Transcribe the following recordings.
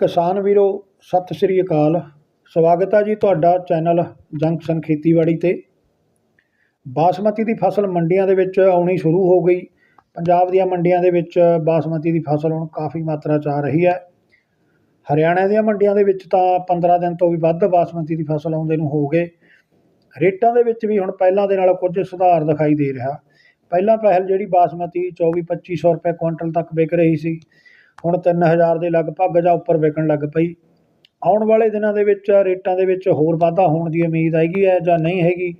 ਕਿਸਾਨ ਵੀਰੋ, ਸਤਿ ਸ਼੍ਰੀ ਅਕਾਲ। ਸਵਾਗਤ ਹੈ ਜੀ ਤੁਹਾਡਾ ਚੈਨਲ ਜੰਕਸ਼ਨ ਖੇਤੀਬਾੜੀ 'ਤੇ। ਬਾਸਮਤੀ ਦੀ ਫਸਲ ਮੰਡੀਆਂ ਦੇ ਵਿੱਚ ਆਉਣੀ ਸ਼ੁਰੂ ਹੋ ਗਈ। ਪੰਜਾਬ ਦੀਆਂ ਮੰਡੀਆਂ ਦੇ ਵਿੱਚ ਬਾਸਮਤੀ ਦੀ ਫਸਲ ਹੁਣ ਕਾਫੀ ਮਾਤਰਾ 'ਚ ਆ ਰਹੀ ਹੈ। ਹਰਿਆਣਾ ਦੀਆਂ ਮੰਡੀਆਂ ਦੇ ਵਿੱਚ ਤਾਂ 15 ਦਿਨ ਤੋਂ ਵੀ ਵੱਧ ਬਾਸਮਤੀ ਦੀ ਫਸਲ ਆਉਂਦੇ ਨੂੰ ਹੋ ਗਏ। ਰੇਟਾਂ ਦੇ ਵਿੱਚ ਵੀ ਹੁਣ ਪਹਿਲਾਂ ਦੇ ਨਾਲ ਕੁਝ ਸੁਧਾਰ ਦਿਖਾਈ ਦੇ ਰਿਹਾ। ਪਹਿਲਾਂ ਪਹਿਲ ਜਿਹੜੀ ਬਾਸਮਤੀ 24 2500 ਰੁਪਏ ਕੁਇੰਟਲ ਤੱਕ ਵਿਕ ਰਹੀ ਸੀ ਹੁਣ 3000 ਦੇ ਲਗਭਗ ਜਾਂ ਉੱਪਰ ਵਿਕਣ ਲੱਗ ਪਈ। ਆਉਣ ਵਾਲੇ ਦਿਨਾਂ ਦੇ ਵਿੱਚ ਰੇਟਾਂ ਦੇ ਵਿੱਚ ਹੋਰ ਵਾਧਾ ਹੋਣ ਦੀ ਉਮੀਦ ਹੈਗੀ ਹੈ ਜਾਂ ਨਹੀਂ ਹੈਗੀ।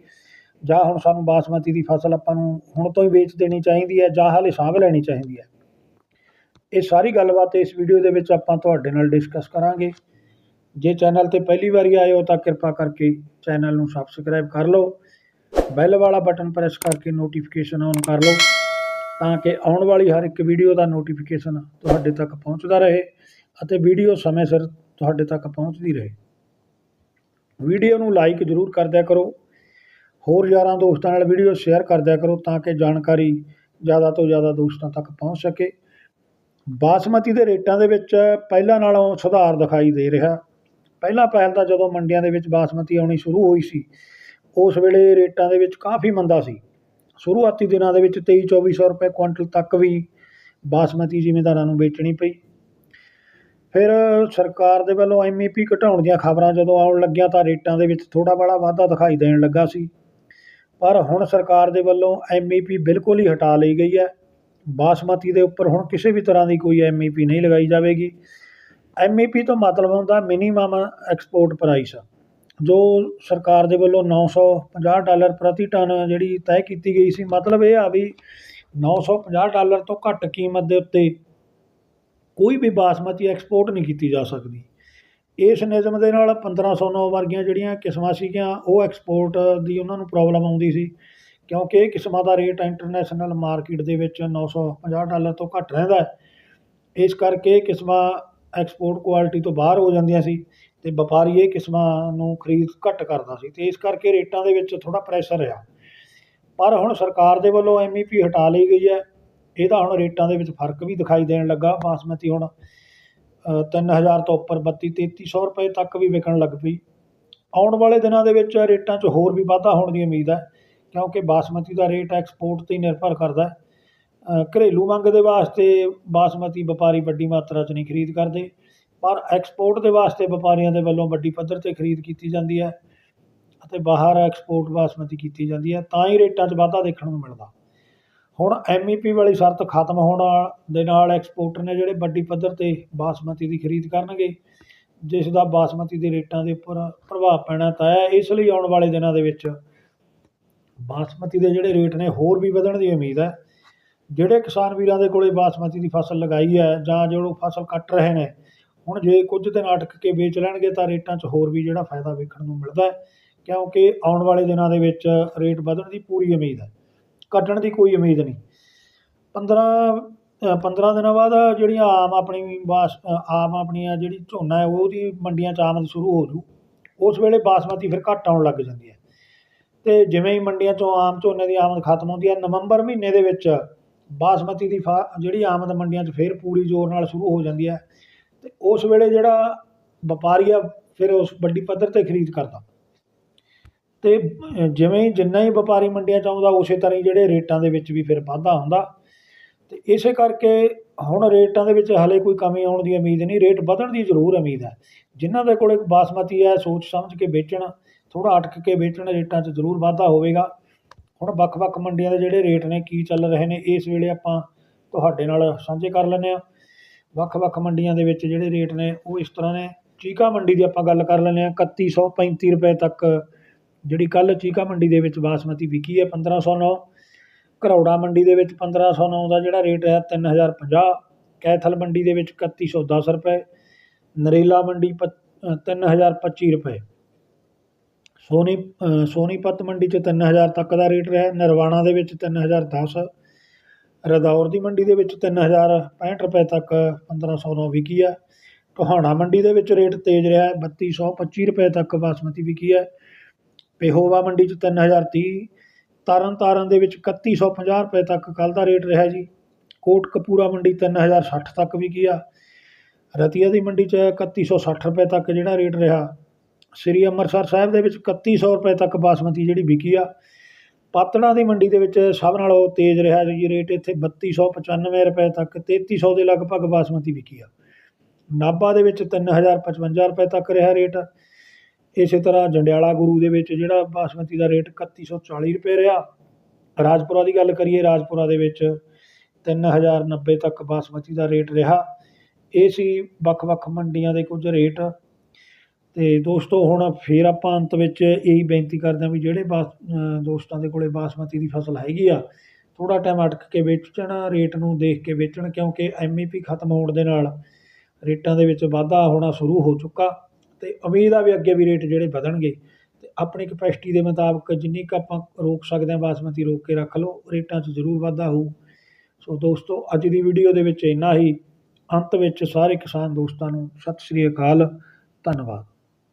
ਜਾਂ ਹੁਣ ਸਾਨੂੰ ਬਾਸਮਤੀ ਦੀ ਫਸਲ ਆਪਾਂ ਨੂੰ ਹੁਣ ਤੋਂ ਹੀ ਵੇਚ ਦੇਣੀ ਚਾਹੀਦੀ ਹੈ ਜਾਂ ਹਾਲੇ ਸਾਂਭ ਲੈਣੀ ਚਾਹੀਦੀ ਹੈ। ਇਹ ਸਾਰੀ ਗੱਲਬਾਤ ਇਸ ਵੀਡੀਓ ਦੇ ਵਿੱਚ ਆਪਾਂ ਤੁਹਾਡੇ ਨਾਲ ਡਿਸਕਸ ਕਰਾਂਗੇ। ਜੇ ਚੈਨਲ ਤੇ ਪਹਿਲੀ ਵਾਰੀ ਆਏ ਹੋ ਤਾਂ ਕਿਰਪਾ ਕਰਕੇ ਚੈਨਲ ਨੂੰ ਸਬਸਕ੍ਰਾਈਬ ਕਰ ਲਓ। ਬੈਲ ਵਾਲਾ ਬਟਨ ਪ੍ਰੈਸ ਕਰਕੇ ਨੋਟੀਫਿਕੇਸ਼ਨ ਔਨ ਕਰ ਲਓ। ਤਾਂ ਕਿ ਆਉਣ ਵਾਲੀ ਹਰ ਇੱਕ ਵੀਡੀਓ ਦਾ ਨੋਟੀਫਿਕੇਸ਼ਨ ਤੁਹਾਡੇ ਤੱਕ ਪਹੁੰਚਦਾ ਰਹੇ ਅਤੇ ਵੀਡੀਓ ਸਮੇਂ ਸਿਰ ਤੁਹਾਡੇ ਤੱਕ ਪਹੁੰਚਦੀ ਰਹੇ। ਵੀਡੀਓ ਨੂੰ ਲਾਈਕ ਜ਼ਰੂਰ ਕਰਦਿਆ ਕਰੋ। ਹੋਰ ਯਾਰਾਂ ਦੋਸਤਾਂ ਨਾਲ ਵੀਡੀਓ ਸ਼ੇਅਰ ਕਰਦਿਆ ਕਰੋ ਤਾਂ ਕਿ ਜਾਣਕਾਰੀ ਜ਼ਿਆਦਾ ਤੋਂ ਜ਼ਿਆਦਾ ਦੋਸਤਾਂ ਤੱਕ ਪਹੁੰਚ ਸਕੇ। ਬਾਸਮਤੀ ਦੇ ਰੇਟਾਂ ਦੇ ਵਿੱਚ ਪਹਿਲਾਂ ਨਾਲੋਂ ਸੁਧਾਰ ਦਿਖਾਈ ਦੇ ਰਿਹਾ। ਪਹਿਲਾਂ ਪਹਿਲ ਤਾਂ ਜਦੋਂ ਮੰਡੀਆਂ ਦੇ ਵਿੱਚ ਬਾਸਮਤੀ ਆਉਣੀ ਸ਼ੁਰੂ ਹੋਈ ਸੀ, ਉਸ ਵੇਲੇ ਰੇਟਾਂ ਦੇ ਵਿੱਚ ਕਾਫੀ ਮੰਦਾ ਸੀ। ਸ਼ੁਰੂਆਤੀ ਦਿਨਾਂ ਦੇ ਵਿੱਚ 23 2400 ਰੁਪਏ ਕੁਇੰਟਲ ਤੱਕ ਵੀ ਬਾਸਮਤੀ ਜ਼ਿਮੀਂਦਾਰਾਂ ਨੂੰ ਵੇਚਣੀ ਪਈ। ਫਿਰ ਸਰਕਾਰ ਦੇ ਵੱਲੋਂ ਐਮਈਪੀ ਘਟਾਉਣ ਦੀਆਂ ਖਬਰਾਂ ਜਦੋਂ ਆਉਣ ਲੱਗੀਆਂ ਤਾਂ ਰੇਟਾਂ ਦੇ ਵਿੱਚ ਥੋੜਾ ਬੜਾ ਵਾਧਾ ਦਿਖਾਈ ਦੇਣ ਲੱਗਾ ਸੀ। ਪਰ ਹੁਣ ਸਰਕਾਰ ਦੇ ਵੱਲੋਂ ਐਮਈਪੀ ਬਿਲਕੁਲ ਹੀ ਹਟਾ ਲਈ ਗਈ ਹੈ। ਬਾਸਮਤੀ ਦੇ ਉੱਪਰ ਹੁਣ ਕਿਸੇ ਵੀ ਤਰ੍ਹਾਂ ਦੀ ਕੋਈ ਐਮਈਪੀ ਨਹੀਂ ਲਗਾਈ ਜਾਵੇਗੀ। ਐਮਈਪੀ ਤੋਂ ਮਤਲਬ ਹੁੰਦਾ ਮਿਨੀਮਮ ਐਕਸਪੋਰਟ ਪ੍ਰਾਈਸ ਜੋ ਸਰਕਾਰ ਦੇ ਵੱਲੋਂ 950 ਡਾਲਰ ਪ੍ਰਤੀ ਟਨ ਜਿਹੜੀ ਤੈਅ ਕੀਤੀ ਗਈ ਸੀ, ਮਤਲਬ ਇਹ ਆ ਵੀ 950 ਡਾਲਰ ਤੋਂ ਘੱਟ ਕੀਮਤ ਦੇ ਉੱਤੇ ਕੋਈ ਵੀ ਬਾਸਮਤੀ ਐਕਸਪੋਰਟ ਨਹੀਂ ਕੀਤੀ ਜਾ ਸਕਦੀ। ਇਸ ਨਿਯਮ ਦੇ ਨਾਲ 1509 ਵਰਗੀਆਂ ਜਿਹੜੀਆਂ ਕਿਸਮਾਂ ਸੀਗੀਆਂ, ਉਹ ਐਕਸਪੋਰਟ ਦੀ ਉਹਨਾਂ ਨੂੰ ਪ੍ਰੋਬਲਮ ਆਉਂਦੀ ਸੀ, ਕਿਉਂਕਿ ਇਹ ਕਿਸਮਾਂ ਦਾ ਰੇਟ ਇੰਟਰਨੈਸ਼ਨਲ ਮਾਰਕੀਟ ਦੇ ਵਿੱਚ 950 ਡਾਲਰ ਤੋਂ ਘੱਟ ਰਹਿੰਦਾ ਹੈ। ਇਸ ਕਰਕੇ ਕਿਸਮਾਂ ਐਕਸਪੋਰਟ ਕੁਆਲਿਟੀ ਤੋਂ ਬਾਹਰ ਹੋ ਜਾਂਦੀਆਂ ਸੀ। ਅਤੇ ਵਪਾਰੀ ਇਹ ਕਿਸਮਾਂ ਨੂੰ ਖਰੀਦ ਘੱਟ ਕਰਦਾ ਸੀ ਅਤੇ ਇਸ ਕਰਕੇ ਰੇਟਾਂ ਦੇ ਵਿੱਚ ਥੋੜ੍ਹਾ ਪ੍ਰੈਸ਼ਰ ਰਿਹਾ। ਪਰ ਹੁਣ ਸਰਕਾਰ ਦੇ ਵੱਲੋਂ ਐਮ ਈ ਪੀ ਹਟਾ ਲਈ ਗਈ ਹੈ। ਇਹਦਾ ਹੁਣ ਰੇਟਾਂ ਦੇ ਵਿੱਚ ਫ਼ਰਕ ਵੀ ਦਿਖਾਈ ਦੇਣ ਲੱਗਾ। ਬਾਸਮਤੀ ਹੁਣ ਤਿੰਨ ਹਜ਼ਾਰ ਤੋਂ ਉੱਪਰ ਬੱਤੀ ਤੇਤੀ ਸੌ ਰੁਪਏ ਤੱਕ ਵੀ ਵਿਕਣ ਲੱਗ ਪਈ। ਆਉਣ ਵਾਲੇ ਦਿਨਾਂ ਦੇ ਵਿੱਚ ਰੇਟਾਂ 'ਚ ਹੋਰ ਵੀ ਵਾਧਾ ਹੋਣ ਦੀ ਉਮੀਦ ਹੈ, ਕਿਉਂਕਿ ਬਾਸਮਤੀ ਦਾ ਰੇਟ ਐਕਸਪੋਰਟ 'ਤੇ ਹੀ ਨਿਰਭਰ ਕਰਦਾ ਘਰੇਲੂ ਮੰਗ ਦੇ ਵਾਸਤੇ ਬਾਸਮਤੀ ਵਪਾਰੀ ਵੱਡੀ ਮਾਤਰਾ 'ਚ ਨਹੀਂ ਖਰੀਦ ਕਰਦੇ। ਪਰ ਐਕਸਪੋਰਟ ਦੇ ਵਾਸਤੇ ਵਪਾਰੀਆਂ ਦੇ ਵੱਲੋਂ ਵੱਡੀ ਪੱਧਰ 'ਤੇ ਖਰੀਦ ਕੀਤੀ ਜਾਂਦੀ ਹੈ ਅਤੇ ਬਾਹਰ ਐਕਸਪੋਰਟ ਬਾਸਮਤੀ ਕੀਤੀ ਜਾਂਦੀ ਹੈ, ਤਾਂ ਹੀ ਰੇਟਾਂ 'ਚ ਵਾਧਾ ਦੇਖਣ ਨੂੰ ਮਿਲਦਾ। ਹੁਣ ਐਮ ਈ ਪੀ ਵਾਲੀ ਸ਼ਰਤ ਖਤਮ ਹੋਣ ਦੇ ਨਾਲ ਐਕਸਪੋਰਟਰ ਨੇ ਜਿਹੜੇ ਵੱਡੀ ਪੱਧਰ 'ਤੇ ਬਾਸਮਤੀ ਦੀ ਖਰੀਦ ਕਰਨਗੇ, ਜਿਸ ਦਾ ਬਾਸਮਤੀ ਦੇ ਰੇਟਾਂ ਦੇ ਉੱਪਰ ਪ੍ਰਭਾਵ ਪੈਣਾ ਤਾਂ ਹੈ, ਇਸ ਲਈ ਆਉਣ ਵਾਲੇ ਦਿਨਾਂ ਦੇ ਵਿੱਚ ਬਾਸਮਤੀ ਦੇ ਜਿਹੜੇ ਰੇਟ ਨੇ ਹੋਰ ਵੀ ਵਧਣ ਦੀ ਉਮੀਦ ਹੈ। ਜਿਹੜੇ ਕਿਸਾਨ ਵੀਰਾਂ ਦੇ ਕੋਲੇ ਬਾਸਮਤੀ ਦੀ ਫਸਲ ਲਗਾਈ ਹੈ ਜਾਂ ਜੋ ਫਸਲ ਕੱਟ ਰਹੇ ਨੇ ਹੁਣ ਜੇ ਕੁਝ ਦਿਨ ਅਟਕ ਕੇ ਵੇਚ ਲੈਣਗੇ ਤਾਂ ਰੇਟਾਂ 'ਚ ਹੋਰ ਵੀ ਜਿਹੜਾ ਫਾਇਦਾ ਵੇਖਣ ਨੂੰ ਮਿਲਦਾ ਹੈ, ਕਿਉਂਕਿ ਆਉਣ ਵਾਲੇ ਦਿਨਾਂ ਦੇ ਵਿੱਚ ਰੇਟ ਵਧਣ ਦੀ ਪੂਰੀ ਉਮੀਦ ਹੈ, ਘਟਣ ਦੀ ਕੋਈ ਉਮੀਦ ਨਹੀਂ। 15 15 ਦਿਨਾਂ ਬਾਅਦ ਜਿਹੜੀਆਂ ਆਮ ਆਪਣੀ ਬਾਸ, ਆਮ ਆਪਣੀਆਂ ਜਿਹੜੀ ਝੋਨਾ ਹੈ, ਉਹਦੀ ਮੰਡੀਆਂ 'ਚ ਆਮਦ ਸ਼ੁਰੂ ਹੋ ਜੂ, ਉਸ ਵੇਲੇ ਬਾਸਮਤੀ ਫਿਰ ਘੱਟ ਆਉਣ ਲੱਗ ਜਾਂਦੀ ਹੈ। ਅਤੇ ਜਿਵੇਂ ਹੀ ਮੰਡੀਆਂ 'ਚੋਂ ਆਮ ਝੋਨੇ ਦੀ ਆਮਦ ਖਤਮ ਹੁੰਦੀ ਹੈ, ਨਵੰਬਰ ਮਹੀਨੇ ਦੇ ਵਿੱਚ ਬਾਸਮਤੀ ਦੀ ਫਾ, ਜਿਹੜੀ ਆਮਦ ਮੰਡੀਆਂ 'ਚ ਫਿਰ ਪੂਰੀ ਜ਼ੋਰ ਨਾਲ ਸ਼ੁਰੂ ਹੋ ਜਾਂਦੀ ਹੈ। ਅਤੇ ਉਸ ਵੇਲੇ ਜਿਹੜਾ ਵਪਾਰੀ ਆ, ਫਿਰ ਉਸ ਵੱਡੀ ਪੱਧਰ 'ਤੇ ਖਰੀਦ ਕਰਦਾ। ਅਤੇ ਜਿਵੇਂ ਜਿੰਨਾ ਹੀ ਵਪਾਰੀ ਮੰਡੀਆਂ 'ਚ ਆਉਂਦਾ, ਉਸੇ ਤਰ੍ਹਾਂ ਹੀ ਜਿਹੜੇ ਰੇਟਾਂ ਦੇ ਵਿੱਚ ਵੀ ਫਿਰ ਵਾਧਾ ਹੁੰਦਾ। ਅਤੇ ਇਸੇ ਕਰਕੇ ਹੁਣ ਰੇਟਾਂ ਦੇ ਵਿੱਚ ਹਾਲੇ ਕੋਈ ਕਮੀ ਆਉਣ ਦੀ ਉਮੀਦ ਨਹੀਂ, ਰੇਟ ਵਧਣ ਦੀ ਜ਼ਰੂਰ ਉਮੀਦ ਹੈ। ਜਿਨ੍ਹਾਂ ਦੇ ਕੋਲ ਬਾਸਮਤੀ ਹੈ ਸੋਚ ਸਮਝ ਕੇ ਵੇਚਣ, ਥੋੜ੍ਹਾ ਅਟਕ ਕੇ ਵੇਚਣ ਰੇਟਾਂ 'ਚ ਜ਼ਰੂਰ ਵਾਧਾ ਹੋਵੇਗਾ। ਹੁਣ ਵੱਖ ਵੱਖ ਮੰਡੀਆਂ ਦੇ ਜਿਹੜੇ ਰੇਟ ਨੇ, ਕੀ ਚੱਲ ਰਹੇ ਨੇ, ਇਸ ਵੇਲੇ ਆਪਾਂ ਤੁਹਾਡੇ ਨਾਲ ਸਾਂਝੇ ਕਰ ਲੈਂਦੇ ਹਾਂ। ਵੱਖ ਵੱਖ ਮੰਡੀਆਂ ਦੇ ਵਿੱਚ ਜਿਹੜੇ ਰੇਟ ਨੇ ਉਹ ਇਸ ਤਰ੍ਹਾਂ ਨੇ। ਚੀਕਾ ਮੰਡੀ ਦੀ ਆਪਾਂ ਗੱਲ ਕਰ ਲੈਂਦੇ ਹਾਂ, ਇਕੱਤੀ ਸੌ ਪੈਂਤੀ ਰੁਪਏ ਤੱਕ ਜਿਹੜੀ ਕੱਲ੍ਹ ਚੀਕਾ ਮੰਡੀ ਦੇ ਵਿੱਚ ਬਾਸਮਤੀ ਵਿਕੀ ਹੈ, ਪੰਦਰਾਂ ਸੌ ਨੌ। ਘਰੌੜਾ ਮੰਡੀ ਦੇ ਵਿੱਚ ਪੰਦਰਾਂ ਸੌ ਨੌ ਦਾ ਜਿਹੜਾ ਰੇਟ ਹੈ, ਤਿੰਨ ਹਜ਼ਾਰ ਪੰਜਾਹ। ਕੈਥਲ ਮੰਡੀ ਦੇ ਵਿੱਚ ਇਕੱਤੀ ਸੌ ਦਸ ਰੁਪਏ। ਨਰੇਲਾ ਮੰਡੀ ਪ ਤਿੰਨ ਹਜ਼ਾਰ ਪੱਚੀ ਰੁਪਏ। ਸੋਨੀ ਸੋਨੀਪਤ ਮੰਡੀ 'ਚ ਤਿੰਨ ਹਜ਼ਾਰ ਤੱਕ ਦਾ ਰੇਟ ਰਿਹਾ, ਨਰਵਾਣਾ ਦੇ ਵਿੱਚ ਤਿੰਨ ਹਜ਼ਾਰ ਦਸ। ਰਦੌਰ ਦੀ ਮੰਡੀ ਦੇ ਵਿੱਚ ਤਿੰਨ ਹਜ਼ਾਰ ਪੈਂਹਠ ਰੁਪਏ ਤੱਕ ਪੰਦਰਾਂ ਸੌ ਨੌ ਵਿਕੀ ਹੈ। ਟੋਹਾਣਾ ਮੰਡੀ ਦੇ ਵਿੱਚ ਰੇਟ ਤੇਜ਼ ਰਿਹਾ ਬੱਤੀ ਸੌ ਪੱਚੀ ਰੁਪਏ ਤੱਕ ਬਾਸਮਤੀ ਵਿਕੀ ਹੈ। ਪੇਹੋਵਾ ਮੰਡੀ 'ਚ ਤਿੰਨ ਹਜ਼ਾਰ ਤੀਹ, ਤਰਨ ਤਾਰਨ ਦੇ ਵਿੱਚ ਇਕੱਤੀ ਸੌ ਪੰਜਾਹ ਰੁਪਏ ਤੱਕ ਕੱਲ੍ਹ ਦਾ ਰੇਟ ਰਿਹਾ ਜੀ। ਕੋਟ ਕਪੂਰਾ ਮੰਡੀ ਤਿੰਨ ਹਜ਼ਾਰ ਸੱਠ ਤੱਕ ਵਿਕੀ ਆ। ਰਤੀਆ ਦੀ ਮੰਡੀ 'ਚ ਇਕੱਤੀ ਸੌ ਸੱਠ ਰੁਪਏ ਤੱਕ ਜਿਹੜਾ ਰੇਟ ਰਿਹਾ। ਸ੍ਰੀ ਅੰਮ੍ਰਿਤਸਰ ਸਾਹਿਬ ਦੇ ਵਿੱਚ ਇਕੱਤੀ ਸੌ ਰੁਪਏ ਤੱਕ ਬਾਸਮਤੀ ਜਿਹੜੀ ਵਿਕੀ ਆ। ਪਾਤੜਾਂ ਦੀ ਮੰਡੀ ਦੇ ਵਿੱਚ ਸਭ ਨਾਲੋਂ ਤੇਜ਼ ਰਿਹਾ ਜੀ ਰੇਟ ਇੱਥੇ ਬੱਤੀ ਸੌ ਪਚਾਨਵੇਂ ਰੁਪਏ ਤੱਕ, ਤੇਤੀ ਸੌ ਦੇ ਲਗਭਗ ਬਾਸਮਤੀ ਵਿਕੀ ਆ। ਨਾਭਾ ਦੇ ਵਿੱਚ ਤਿੰਨ ਹਜ਼ਾਰ ਪਚਵੰਜਾ ਰੁਪਏ ਤੱਕ ਰਿਹਾ ਰੇਟ। ਇਸੇ ਤਰ੍ਹਾਂ ਜੰਡਿਆਲਾ ਗੁਰੂ ਦੇ ਵਿੱਚ ਜਿਹੜਾ ਬਾਸਮਤੀ ਦਾ ਰੇਟ ਇਕੱਤੀ ਸੌ ਚਾਲੀ ਰੁਪਏ ਰਿਹਾ। ਰਾਜਪੁਰਾ ਦੀ ਗੱਲ ਕਰੀਏ, ਰਾਜਪੁਰਾ ਦੇ ਵਿੱਚ ਤਿੰਨ ਹਜ਼ਾਰ ਨੱਬੇ ਤੱਕ ਬਾਸਮਤੀ ਦਾ ਰੇਟ ਰਿਹਾ। ਇਹ ਸੀ ਵੱਖ-ਵੱਖ ਮੰਡੀਆਂ ਦੇ ਕੁਝ ਰੇਟ। ਅਤੇ ਦੋਸਤੋ, ਹੁਣ ਫਿਰ ਆਪਾਂ ਅੰਤ ਵਿੱਚ ਇਹੀ ਬੇਨਤੀ ਕਰਦੇ ਹਾਂ ਵੀ ਜਿਹੜੇ ਬਾਸ ਦੋਸਤਾਂ ਦੇ ਕੋਲ ਬਾਸਮਤੀ ਦੀ ਫਸਲ ਹੈਗੀ ਆ, ਥੋੜ੍ਹਾ ਟਾਈਮ ਅਟਕ ਕੇ ਵੇਚਣ, ਰੇਟ ਨੂੰ ਦੇਖ ਕੇ ਵੇਚਣ, ਕਿਉਂਕਿ ਐਮ ਈ ਪੀ ਖਤਮ ਹੋਣ ਦੇ ਨਾਲ ਰੇਟਾਂ ਦੇ ਵਿੱਚ ਵਾਧਾ ਹੋਣਾ ਸ਼ੁਰੂ ਹੋ ਚੁੱਕਾ ਅਤੇ ਉਮੀਦ ਆ ਵੀ ਅੱਗੇ ਵੀ ਰੇਟ ਜਿਹੜੇ ਵਧਣਗੇ। ਅਤੇ ਆਪਣੀ ਕਪੈਸਿਟੀ ਦੇ ਮੁਤਾਬਕ ਜਿੰਨੀ ਕੁ ਆਪਾਂ ਰੋਕ ਸਕਦੇ ਹਾਂ ਬਾਸਮਤੀ ਰੋਕ ਕੇ ਰੱਖ ਲਓ, ਰੇਟਾਂ 'ਚ ਜ਼ਰੂਰ ਵਾਧਾ ਹੋਊ। ਸੋ ਦੋਸਤੋ, ਅੱਜ ਦੀ ਵੀਡੀਓ ਦੇ ਵਿੱਚ ਇੰਨਾ ਹੀ। ਅੰਤ ਵਿੱਚ ਸਾਰੇ ਕਿਸਾਨ ਦੋਸਤਾਂ ਨੂੰ ਸਤਿ ਸ਼੍ਰੀ ਅਕਾਲ, ਧੰਨਵਾਦ।